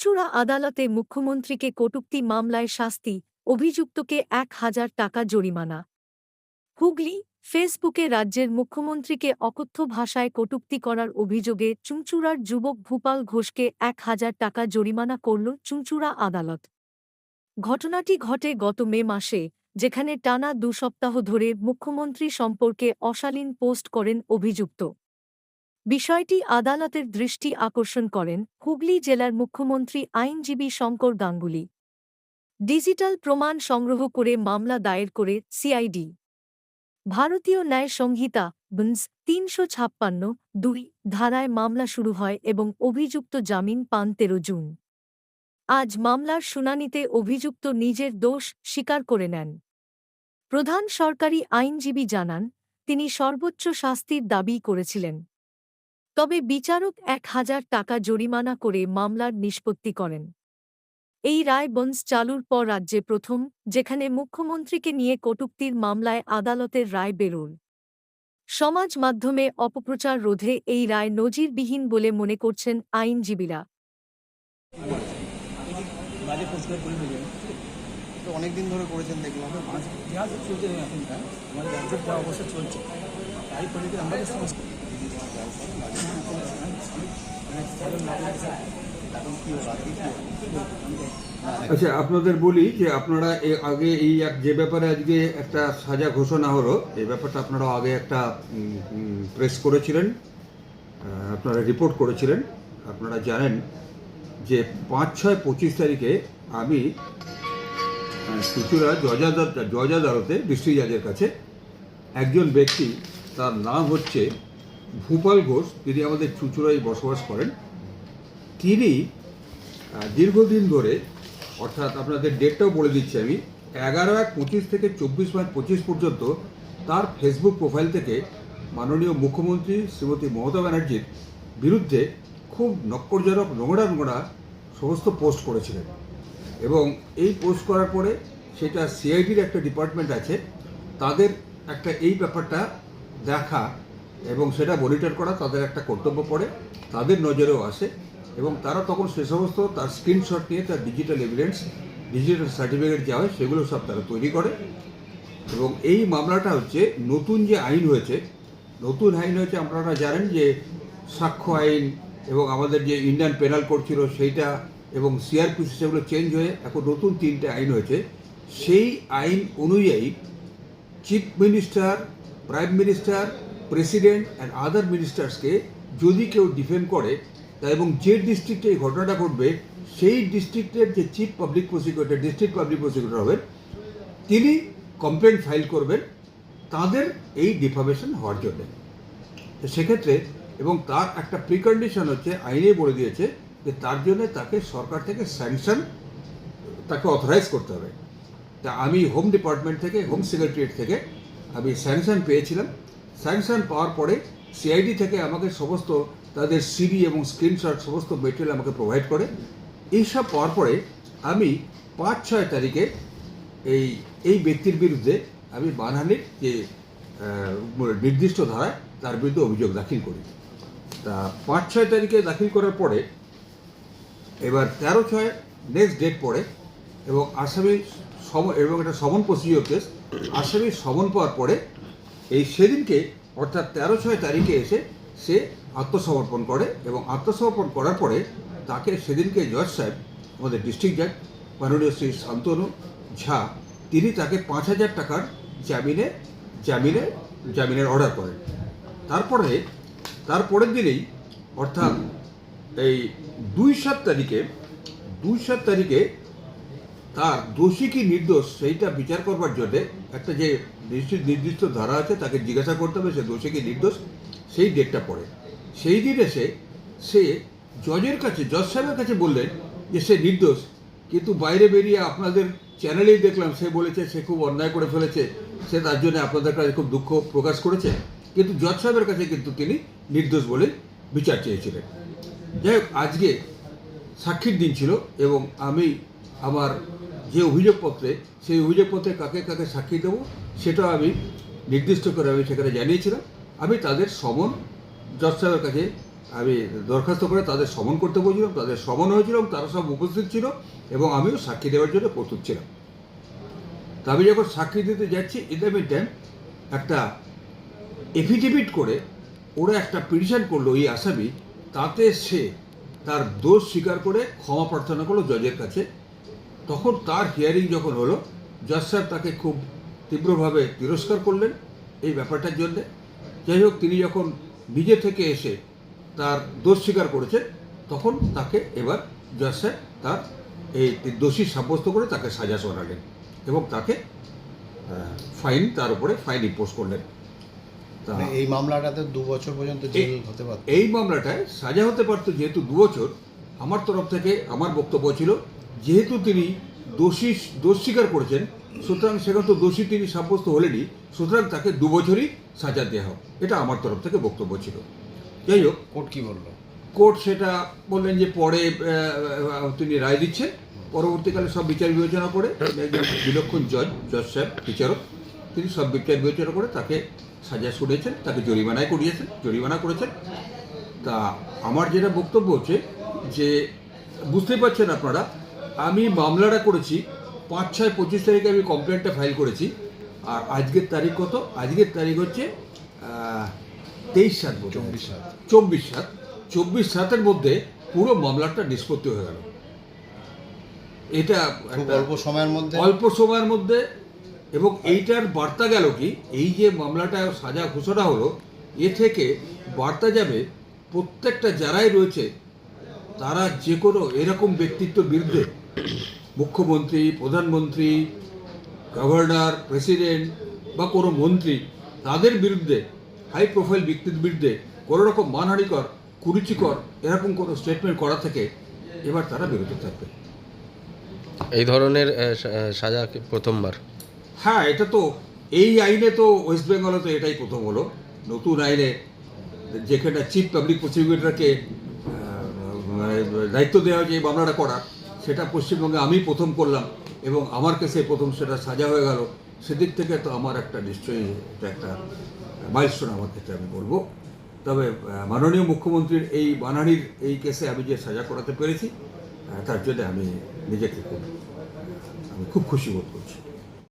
চুঁচুড়া আদালতে মুখ্যমন্ত্রীকে কটূক্তি মামলায় শাস্তি, অভিযুক্তকে এক হাজার টাকা জরিমানা। হুগলি, ফেসবুকে রাজ্যের মুখ্যমন্ত্রীকে অকথ্য ভাষায় কটূক্তি করার অভিযোগে চুঁচুড়ার যুবক ভূপাল ঘোষকে এক হাজার টাকা জরিমানা করল চুঁচুড়া আদালত। ঘটনাটি ঘটে গত মে মাসে, যেখানে টানা দু সপ্তাহ ধরে মুখ্যমন্ত্রী সম্পর্কে অশালীন পোস্ট করেন অভিযুক্ত। বিষয়টি আদালতের দৃষ্টি আকর্ষণ করেন হুগলি জেলার মুখ্যমন্ত্রী আইনজীবী শঙ্কর গাঙ্গুলি। ডিজিটাল প্রমাণ সংগ্রহ করে মামলা দায়ের করে সিআইডি। ভারতীয় ন্যায় সংহিতা, বিন্স তিনশো ছাপ্পান্ন, দুই ধারায় মামলা শুরু হয় এবং অভিযুক্ত জামিন পান তেরো জুন। আজ মামলার শুনানিতে অভিযুক্ত নিজের দোষ স্বীকার করে নেন। প্রধান সরকারি আইনজীবী জানান, তিনি সর্বোচ্চ শাস্তির দাবি করেছিলেন। তবে বিচারক এক হাজার টাকা জরিমানা করে মামলার নিষ্পত্তি করেন। এই রায় বন্স চালুর পর রাজ্যে প্রথম যেখানে মুখ্যমন্ত্রীকে নিয়ে কটূক্তির মামলায় আদালতের রায় বেরোল। সমাজ মাধ্যমে অপপ্রচার রোধে এই রায় নজিরবিহীন বলে মনে করছেন আইনজীবীরা। বাজে পরিষ্কার করে হয়ে যাবে তো অনেক দিন ধরে করেছেন দেখলাম। মাছ যা যা চলছে এখনকার আমাদের অবস্থা চলছে তাই আমরা আচ্ছা আপনাদের বলি যে আপনারা আগে এই এক যে ব্যাপারে আজকে একটা সাজা ঘোষণা হলো, এই ব্যাপারটা আপনারা আগে একটা প্রেস করেছিলেন আপনারা রিপোর্ট করেছিলেন। আপনারা জানেন যে পাঁচ, ছয়, পঁচিশ তারিখে আমি চুচুড়া জজ আদালতে ডিস্ট্রিক্ট জাজের কাছে একজন ব্যক্তি, তার নাম হচ্ছে ভূপাল ঘোষ, তিনি আমাদের চুচুড়ায় বসবাস করেন, তিনি দীর্ঘদিন ধরে, অর্থাৎ আপনাদের ডেটটাও বলে দিচ্ছি আমি, এগারো এক পঁচিশ থেকে চব্বিশ পাঁচ পঁচিশ পর্যন্ত তার ফেসবুক প্রোফাইল থেকে মাননীয় মুখ্যমন্ত্রী শ্রীমতী মমতা ব্যানার্জির বিরুদ্ধে খুব নক্করজনক, নোংরা নোংরা সমস্ত পোস্ট করেছিলেন। এবং এই পোস্ট করার পরে সেটা সিআইডির একটা ডিপার্টমেন্ট আছে, তাদের একটা এই ব্যাপারটা দেখা এবং সেটা মনিটর করা, তাদের একটা কর্তব্য পড়ে, তাদের নজরেও আসে এবং তারা তখন সে সমস্ত তার স্ক্রিনশট নিয়ে তার ডিজিটাল এভিডেন্স ডিজিটাল সার্টিফিকেট যা হয় সেগুলো সব তারা তৈরি করে এবং এই মামলাটা হচ্ছে নতুন যে আইন হয়েছে, নতুন আইন হয়েছে আপনারা জানেন যে সাক্ষ্য আইন এবং আমাদের যে ইন্ডিয়ান পেনাল কোড ছিল সেইটা এবং সিআরপিসি সেগুলো চেঞ্জ হয়ে এখন নতুন তিনটে আইন হয়েছে। সেই আইন অনুযায়ী chief minister prime minister president and other মিনিস্টার্সকে যদি কেউ ডিফেম করে, তা এবং যে ডিস্ট্রিক্টে এই ঘটনাটা ঘটবে, সেই ডিস্ট্রিক্টের যে chief public prosecutor district public prosecutor হবেন তিনি কমপ্লেন ফাইল করবেন তাদের এই ডিফামেশন হওয়ার জন্য। সেক্ষেত্রে এবং তার একটা প্রিকন্ডিশন হচ্ছে আইনে বলে দিয়েছে যে তার জন্য তাকে সরকার থেকে স্যাংশন তাকে অথরাইজ করতে হবে। তা আমি হোম ডিপার্টমেন্ট থেকে হোম সেক্রেটারিয়েট থেকে আমি স্যাংশন পেয়েছিলাম। স্যাংশন পাওয়ার পরে সিআইডি থেকে আমাকে সমস্ত তাদের সিডি এবং স্ক্রিনশট সমস্ত মেটেরিয়াল আমাকে প্রোভাইড করে। এইসব পাওয়ার পরে আমি পাঁচ, ছয় তারিখে এই এই ব্যক্তির বিরুদ্ধে আমি মানহানির যে নির্দিষ্ট ধারায় তার বিরুদ্ধে অভিযোগ দাখিল করি। তা পাঁচ, ছয় তারিখে দাখিল করার পরে এবার তেরো, ছয় নেক্সট ডেট পড়ে এবং আসামি সম, এবং এটা সমন প্রসিডিওর কেস আসামির সমন পাওয়ার পরে এই সেদিনকে, অর্থাৎ তেরো ছয় তারিখে এসে সে আত্মসমর্পণ করে এবং আত্মসমর্পণ করার পরে তাকে সেদিনকে জজ সাহেব, আমাদের ডিস্ট্রিক্ট জাজ মাননীয় শ্রী শান্তনু ঝা, তিনি তাকে পাঁচ হাজার টাকার জামিনে জামিনে, জামিনের অর্ডার করেন। তারপরে, তারপরের দিনেই, অর্থাৎ এই দুই সাত তারিখে, দুই সাত তারিখে তার দোষী কি নির্দোষ, সেইটা বিচার করবার জন্য একটা যে নিশ্চিত নির্দিষ্ট ধারা আছে, তাকে জিজ্ঞাসা করতে হবে সে দোষী কি নির্দোষ, সেই ডেটটা পড়ে। সেই দিন এসে সে জজের কাছে জজ সাহেবের কাছে বললেন যে সে নির্দোষ, কিন্তু বাইরে বেরিয়ে আপনাদের চ্যানেলেই দেখলাম, সে বলেছে সে খুব অন্যায় করে ফেলেছে, সে তার জন্য আপনাদের কাছে খুব দুঃখ প্রকাশ করেছে, কিন্তু জজ সাহেবের কাছে কিন্তু তিনি নির্দোষ বলে বিচার চেয়েছিলেন। যাই হোক, আজকে সাক্ষীর দিন ছিল এবং আমি আমার যে অভিযোগপত্রে, সেই অভিযোগপত্রে কাকে কাকে সাক্ষী দেবো, সেটা আমি নির্দিষ্ট করে আমি সেখানে জানিয়েছিলাম। আমি তাদের সমন, জজ সাহেবের কাছে আমি দরখাস্ত করে তাদের সমন করতে বলছিলাম, তাদের সমন হয়েছিল তারা সব উপস্থিত ছিল এবং আমিও সাক্ষী দেওয়ার জন্য প্রস্তুত ছিলাম। তা আমি যখন সাক্ষী দিতে যাচ্ছি ইন দ্য মিন টাইম একটা এফিডেভিট করে ওরা একটা পিটিশন করল এই আসামি, তাতে সে তার দোষ স্বীকার করে ক্ষমা প্রার্থনা করল জজের কাছে। তখন তার হিয়ারিং যখন হলো জজ স্যার তাকে খুব তীব্রভাবে তিরস্কার করলেন এই ব্যাপারটার জন্যে। যাই হোক তিনি যখন নিজে থেকে এসে তার দোষ স্বীকার করেছেন তখন তাকে এবার জজ সাহেব তার এই দোষী সাব্যস্ত করে তাকে সাজা শোনালেন এবং তাকে ফাইন তার উপরে ফাইন ইম্পোজ করলেন। মানে এই মামলাটাতে দু বছর পর্যন্ত জেল হতে পারত। এই মামলাটায় সাজা হতে পারত যেহেতু দু বছর। আমার তরফ থেকে আমার বক্তব্য ছিল যেহেতু তিনি দোষী দোষ স্বীকার করেছেন সুতরাং সেখানে তো দোষী তিনি সাব্যস্ত হলেনি সুতরাং তাকে দুবছরই সাজা দেওয়া হোক। এটা আমার তরফ থেকে বক্তব্য ছিল। যাই হোক কোর্ট কি বলল? কোর্ট সেটা বললেন যে পরে তিনি রায় দিচ্ছেন। পরবর্তীকালে সব বিচার বিবেচনা করে একজন বিলক্ষণ জজ জজ সাহেব বিচারক তিনি সব বিচার বিবেচনা করে তাকে সাজা শুনেছেন তাকে জরিমানায় করিয়েছেন জরিমানা করেছেন। তা আমার যেটা বক্তব্য হচ্ছে যে বুঝতেই পারছেন আপনারা আমি মামলাটা করেছি পাঁচ ছয় পঁচিশ তারিখে আমি কমপ্লেনটা ফাইল করেছি। আর আজকের তারিখ কত? আজকের তারিখ হচ্ছে তেইশ সাত চব্বিশ সাত। চব্বিশ সাত। চব্বিশ সাতের মধ্যে পুরো মামলাটা নিষ্পত্তি হয়ে গেল। এটা অল্প সময়ের মধ্যে? অল্প সময়ের মধ্যে। এবং এইটার বার্তা গেল কি? এই যে মামলাটা সাজা ঘোষণা হলো এ থেকে বার্তা যাবে প্রত্যেকটা যারাই রয়েছে তারা যে কোনো এরকম ব্যক্তিত্বের বিরুদ্ধে মুখ্যমন্ত্রী প্রধানমন্ত্রী গভর্নর প্রেসিডেন্ট বা কোনো মন্ত্রী তাদের বিরুদ্ধে হাই প্রোফাইল ব্যক্তির বিরুদ্ধে কোনো রকম মানহানিকর কুরুচিকর এরকম কোনো স্টেটমেন্ট করা থেকে এবার তারা বিরত থাকবে। এই ধরনের সাজা প্রথমবার? হ্যাঁ এটা তো এই আইনে তো ওয়েস্ট বেঙ্গলে তো এটাই প্রথম হলো। নতুন আইনে যেখানে চিফ পাবলিক প্রসিকিউটরকে দায়িত্ব দেওয়া হয়েছে এই মামলাটা করা সেটা পশ্চিমবঙ্গে আমি প্রথম করলাম এবং আমার কাছে প্রথম সেটা সাজা হয়ে গেল। সেদিক থেকে তো আমার একটা নিশ্চয়ই একটা মাইলস্টোন আমার ক্ষেত্রে আমি বলব। তবে মাননীয় মুখ্যমন্ত্রীর এই বানানির এই কেসে আমি যে সাজা করাতে পেরেছি তার জন্য আমি নিজেকে খুব, আমি খুব খুশি বোধ করছি।